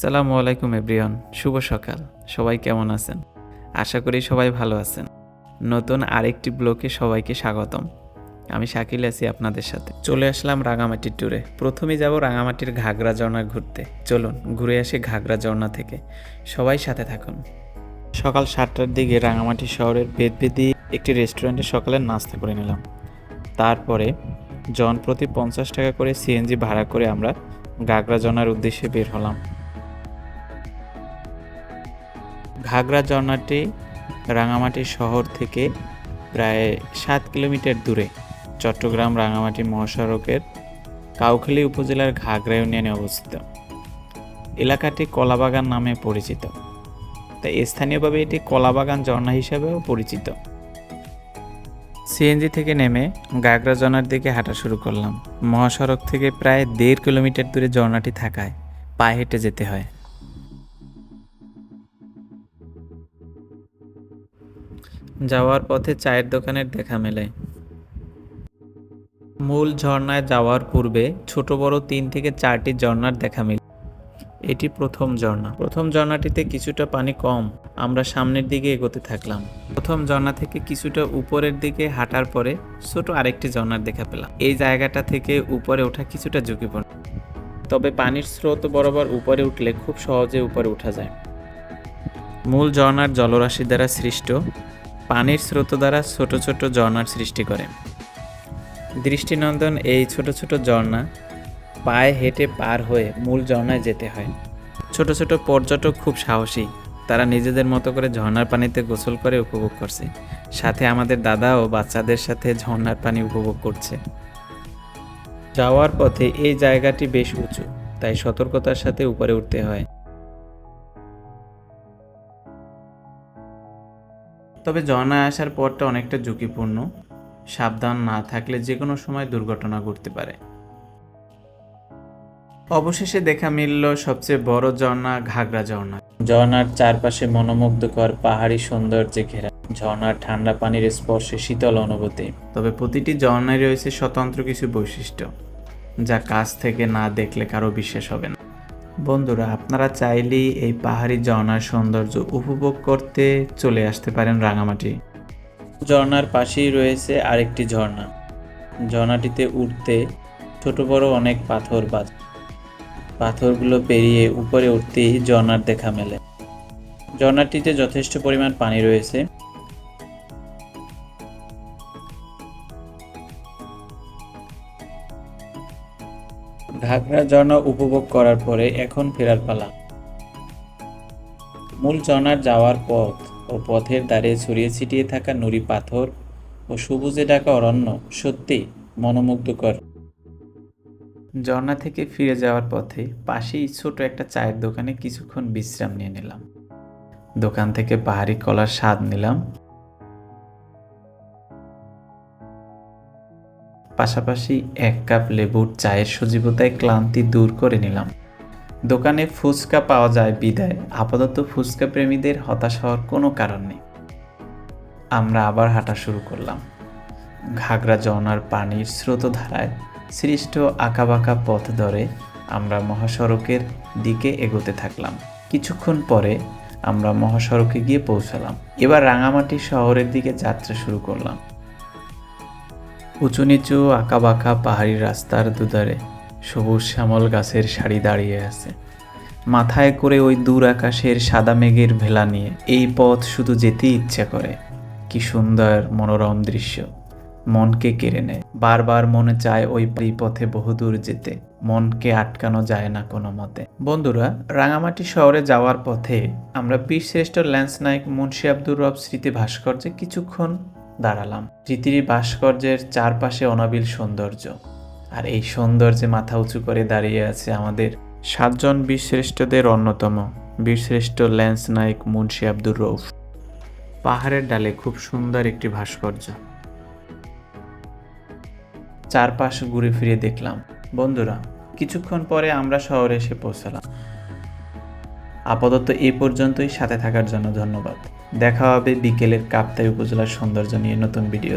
আসসালামু আলাইকুম এব্রিয়ন শুভ সকাল। সবাই কেমন আছেন? আশা করি সবাই ভালো আছেন। নতুন আরেকটি ব্লকে সবাইকে স্বাগতম। আমি শাকিল আছি আপনাদের সাথে। চলে আসলাম রাঙামাটির ট্যুরে। প্রথমেই যাব রাঙামাটির ঘাগরা ঝর্ণা ঘুরতে। চলুন, ঘুরে আসি ঘাগরা ঝর্ণা থেকে। সবাই সাথে থাকুন। সকাল সাতটার দিকে রাঙামাটি শহরের বেদবেদি একটি রেস্টুরেন্টে সকালের নাস্তা করে নিলাম। তারপরে জন প্রতি পঞ্চাশ টাকা করে সিএনজি ভাড়া করে আমরা ঘাগরা ঝর্ণার উদ্দেশ্যে বের হলাম। ঘাগরা ঝর্ণাটি রাঙামাটি শহর থেকে প্রায় সাত কিলোমিটার দূরে। চট্টগ্রাম রাঙামাটি মহাসড়কের কাউখালী উপজেলার ঘাগরা ইউনিয়নে অবস্থিত। এলাকাটি কলাবাগান নামে পরিচিত। তাই স্থানীয়ভাবে এটি কলাবাগান ঝর্ণা হিসাবেও পরিচিত। সিএনজি থেকে নেমে গাগরা ঝর্ণার দিকে হাঁটা শুরু করলাম। মহাসড়ক থেকে প্রায় দেড় কিলোমিটার দূরে ঝর্ণাটি থাকায় পায়ে হেঁটে যেতে হয়। যাওয়ার পথে চায়ের দোকানের দেখা মেলে। মূল ঝর্ণায় যাওয়ার পূর্বে ছোট বড় তিন থেকে চারটি ঝর্ণার দেখা মেলে। এটি প্রথম ঝর্ণা। প্রথম ঝর্ণাটিতে কিছুটা পানি কম। আমরা সামনের দিকে এগোতে থাকলাম। প্রথম ঝর্ণা থেকে কিছুটা উপরের দিকে হাঁটার পরে ছোট আরেকটি ঝর্ণার দেখা পেলাম। এই জায়গাটা থেকে উপরে ওঠা কিছুটা ঝুঁকিপূর্ণ। তবে পানির স্রোত বরাবর উপরে উঠলে খুব সহজে উপরে উঠা যায়। মূল ঝর্ণার জলরাশি দ্বারা সৃষ্ট, পানির স্রোত দ্বারা ছোট ছোট ঝর্ণার সৃষ্টি করে। দৃষ্টিনন্দন এই ছোট ছোট ঝর্ণা পায়ে হেঁটে পার হয়ে মূল ঝর্ণায় যেতে হয়। ছোট ছোট পর্যটক খুব সাহসী, তারা নিজেদের মতো করে ঝর্ণার পানিতে গোসল করে উপভোগ করছে। সাথে আমাদের দাদা ও বাচ্চাদের সাথে ঝর্ণার পানি উপভোগ করছে। যাওয়ার পথে এই জায়গাটি বেশ উঁচু, তাই সতর্কতার সাথে উপরে উঠতে হয়। তবে ঝর্ণায় আসার পরটা অনেকটা ঝুঁকিপূর্ণ। সাবধান না থাকলে যে কোনো সময় দুর্ঘটনা ঘটতে পারে। অবশেষে দেখা মিলল সবচেয়ে বড় ঝর্ণা ঘাগরা ঝর্ণা। ঝর্ণার চারপাশে মনোমুগ্ধকর পাহাড়ি সৌন্দর্যে ঘেরা। ঝর্ণার ঠান্ডা পানির স্পর্শে শীতল অনুভূতি। তবে প্রতিটি ঝর্ণায় রয়েছে স্বতন্ত্র কিছু বৈশিষ্ট্য যা কাছ থেকে না দেখলে কারও বিশ্বাস হবে না। বন্ধুরা, আপনারা চাইলেই এই পাহাড়ি ঝর্ণার সৌন্দর্য উপভোগ করতে চলে আসতে পারেন রাঙামাটি। ঝর্ণার পাশেই রয়েছে আরেকটি ঝর্ণা। ঝর্ণাটিতে উঠতে ছোট বড় অনেক পাথর বাজ পাথরগুলো পেরিয়ে উপরে উঠতেই ঝর্ণার দেখা মেলে। ঝর্ণাটিতে যথেষ্ট পরিমাণ পানি রয়েছে। ঘাগরা ঝর্ণা উপভোগ করার পরে এখন ফেরার পালা। মূল ঝর্ণার যাওয়ার পথ ও পথের ধারে ছড়িয়ে ছিটিয়ে থাকা নুড়ি পাথর ও সবুজে ঢাকা অরণ্য সত্যি মনোমুগ্ধকর। ঝর্ণা থেকে ফিরে যাওয়ার পথে পাশেই ছোট একটা চায়ের দোকানে কিছুক্ষণ বিশ্রাম নিয়ে নিলাম। দোকান থেকে পাহাড়ি কলার স্বাদ নিলাম। পাশাপাশি এক কাপ লেবুর চায়ের সজীবতায় ক্লান্তি দূর করে নিলাম। দোকানে ফুচকা পাওয়া যায় বিদায়। আপাতত ফুচকা প্রেমীদের হতাশ হওয়ার কোনো কারণ নেই। আমরা আবার হাঁটা শুরু করলাম। ঘাগরা ঝর্ণার পানির স্রোতধারায় সৃষ্ট আঁকাবাঁকা পথ ধরে আমরা মহাসড়কের দিকে এগোতে থাকলাম। কিছুক্ষণ পরে আমরা মহাসড়কে গিয়ে পৌঁছালাম। এবার রাঙামাটি শহরের দিকে যাত্রা শুরু করলাম। উঁচু নিচু আঁকাবাঁকা পাহাড়ি রাস্তার দুধারে সবুজ শ্যামল গাছের সারি দাঁড়িয়ে আছে। মাথায় করে ওই দূর আকাশের সাদা মেঘের ভেলা নিয়ে এই পথ শুধু যেতেই ইচ্ছা করে। কি সুন্দর মনোরম দৃশ্য। মনকে কেড়ে নেয়। বারবার মনে চায় ওই পথে বহুদূর যেতে। মনকে আটকানো যায় না কোনো মতে। বন্ধুরা, রাঙামাটি শহরে যাওয়ার পথে আমরা বীরশ্রেষ্ঠ ল্যান্স নায়ক মুন্সি আব্দুর রব স্মৃতি ভাস্কর্যে কিছুক্ষণ দাঁড়ালাম। স্মৃতির ভাস্কর্যের চারপাশে অনাবিল সৌন্দর্য। আর এই সৌন্দর্যে মাথা উঁচু করে দাঁড়িয়ে আছে আমাদের সাতজন বীরশ্রেষ্ঠদের অন্যতম বীরশ্রেষ্ঠ ল্যান্স নায়ক মুন্সি আব্দুর রৌফ পাহাড়ের ডালে খুব সুন্দর একটি ভাস্কর্য। চারপাশ ঘুরে ফিরে দেখলাম। বন্ধুরা, কিছুক্ষণ পরে আমরা শহরে এসে পৌঁছালাম। আপাতত এ পর্যন্তই, সাথে থাকার জন্য ধন্যবাদ। দেখা হবে বিকেলের কাপ্তাই উপজেলার সৌন্দর্য নিয়ে নতুন ভিডিও